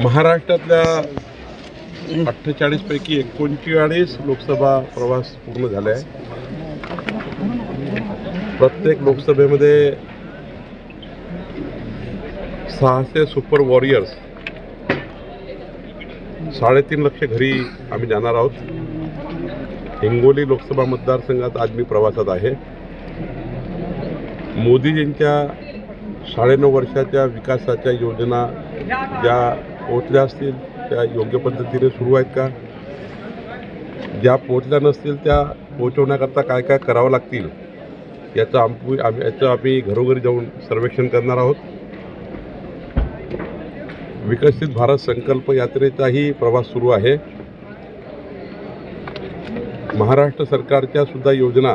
महाराष्ट्रातल्या अठ्ठेचाळीसपैकी एकोणचाळीस लोकसभा प्रवास पूर्ण झाला आहे. प्रत्येक लोकसभेमध्ये सहाशे सुपर वॉरियर्स साडेतीन लक्ष घरी आम्ही जाणार आहोत. हिंगोली लोकसभा मतदारसंघात आज मी प्रवासात आहे. मोदीजींच्या साडेनऊ वर्षाच्या विकासाच्या योजना ज्या पोहोचल्या असतील त्या योग्य पद्धतीने सुरू आहेत का? ज्या पोचल्या नसतील त्या पोहोचवण्याकरता काय काय करावं लागतील याचं आम्ही आम्ही याचं आम्ही घरोघरी जाऊन सर्वेक्षण करणार आहोत. विकसित भारत संकल्प यात्रेचाही प्रवास सुरू आहे. महाराष्ट्र सरकारच्या सुद्धा योजना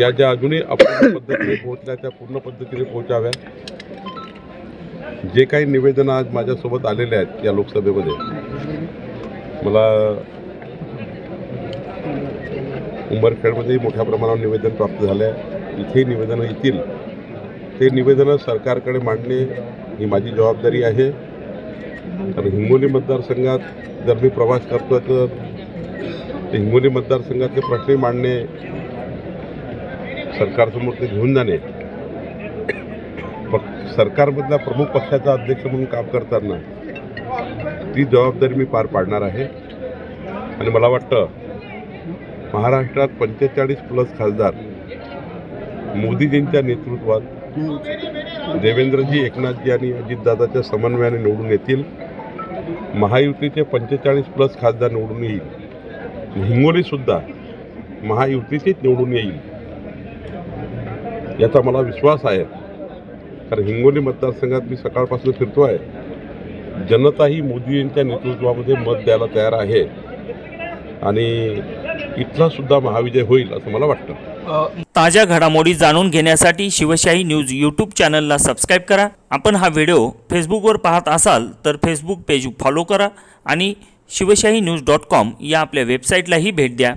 या ज्या अजूनही अपूर्ण पद्धतीने पोहोचल्या त्या पूर्ण पद्धतीने पोहोचाव्या जे काही निवेदनं आज माझ्यासोबत आलेले आहेत या लोकसभेमध्ये मला उंबरखेडमध्येही मोठ्या प्रमाणावर निवेदन प्राप्त झालं आहे इथेही निवेदनं येतील. ते निवेदनं सरकारकडे मांडणे ही माझी जबाबदारी आहे. कारण हिंगोली मतदारसंघात जर मी प्रवास करतो तर ते हिंगोली मतदारसंघातले प्रश्नही मांडणे सरकारसमोर ते घेऊन जाणे पक्ष सरकारमधल्या प्रमुख पक्षाचा अध्यक्ष म्हणून काम करताना ती जबाबदारी मी पार पाडणार आहे. आणि मला वाटतं महाराष्ट्रात पंचेचाळीस प्लस खासदार मोदीजींच्या नेतृत्वात देवेंद्रजी एकनाथजी आणि अजितदादाच्या समन्वयाने निवडून येतील. महायुतीचे पंचेचाळीस प्लस खासदार निवडून येईल. हिंगोलीसुद्धा महायुतीचीच निवडून येईल. याचा मला विश्वास आहे. कारण हिंगोली मतदारसंघात मी सकाळपासून फिरतो आहे. जनता ही मोदींच्या नेतृत्वामध्ये मत द्यायला तयार आहे. आणि इथला सुद्धा महाविजय होईल असं मला वाटतं. ताज्या घडामोडी जाणून घेण्यासाठी शिवशाही न्यूज यूट्यूब चॅनलला सबस्क्राईब करा. आपण हा व्हिडिओ फेसबुकवर पाहत असाल तर फेसबुक पेज फॉलो करा आणि शिवशाही न्यूज डॉट कॉम या आपल्या वेबसाईटलाही भेट द्या.